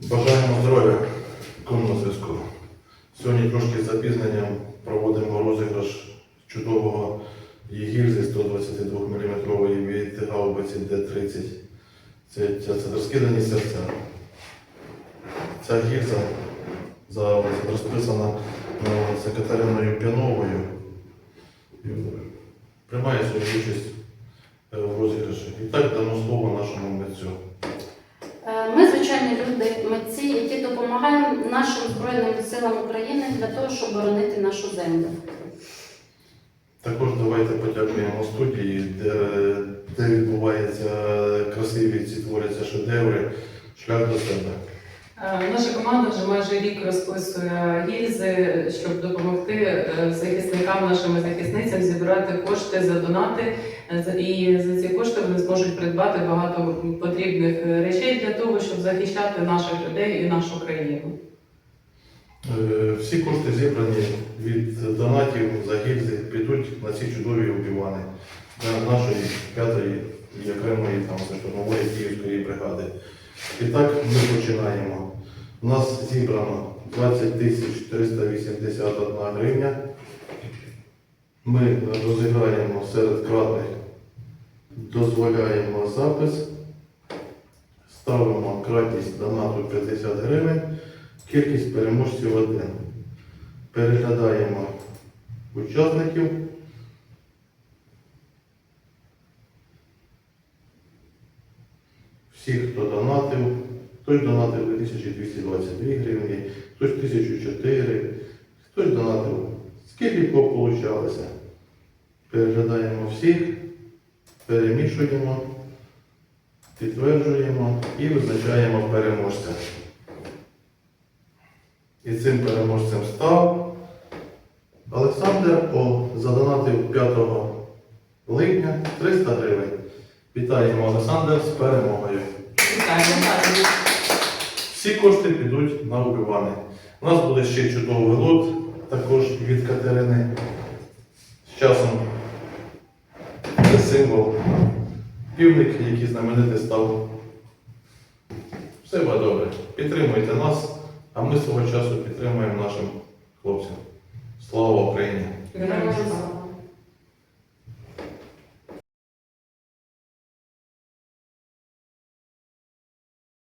Бажаємо здоров'я, кому зв'язку. Сьогодні трошки з запізненням проводимо розіграш чудового гільзи 122 мм від гаубиці Д-30. Це, це, це розкидані серця. Ця гільза за, розписана за Катериною П'яновою. Приймає свою участь е, в розіграші. І так дамо слово нашому митцю. Звичайні люди, митці, які допомагають нашим Збройним силам України для того, щоб боронити нашу землю. Також давайте подякуємо студії, де, де відбуваються красиві ці творяться шедеври, шлях до себе. Е, Наша команда вже майже рік розписує гільзи, щоб допомогти е, захисникам, нашим захисницям зібрати кошти за донати. Е, І за ці кошти вони зможуть придбати багато потрібних речей для того, щоб захищати наших людей і нашу країну. Всі кошти зібрані від донатів за гільзи підуть на ці чудові обівани для нашої п'ятої і окремої там штурмової київської бригади. І так ми починаємо. У нас зібрано 20 тисяч 381 гривня. Ми розіграємо серед кратних, дозволяємо запис, ставимо кратність донату 50 гривень. Кількість переможців один. Переглядаємо учасників. Всіх, хто донатив, хтось донатив 2222 гривні, хтось 1004, хтось донатив. Скільки кого получалося? Переглядаємо всіх, перемішуємо, підтверджуємо і визначаємо переможця. І цим переможцем став Олександр О. Задонатив 5 липня 300 гривень. Вітаємо Олександр з перемогою. Всі кошти підуть на убивани. У нас буде ще чудовий лот, також від Катерини. З часом це символ. Півник, який знаменитий став. Все буде добре. Підтримуйте нас, а ми свого часу підтримуємо нашим хлопцям. Слава Україні!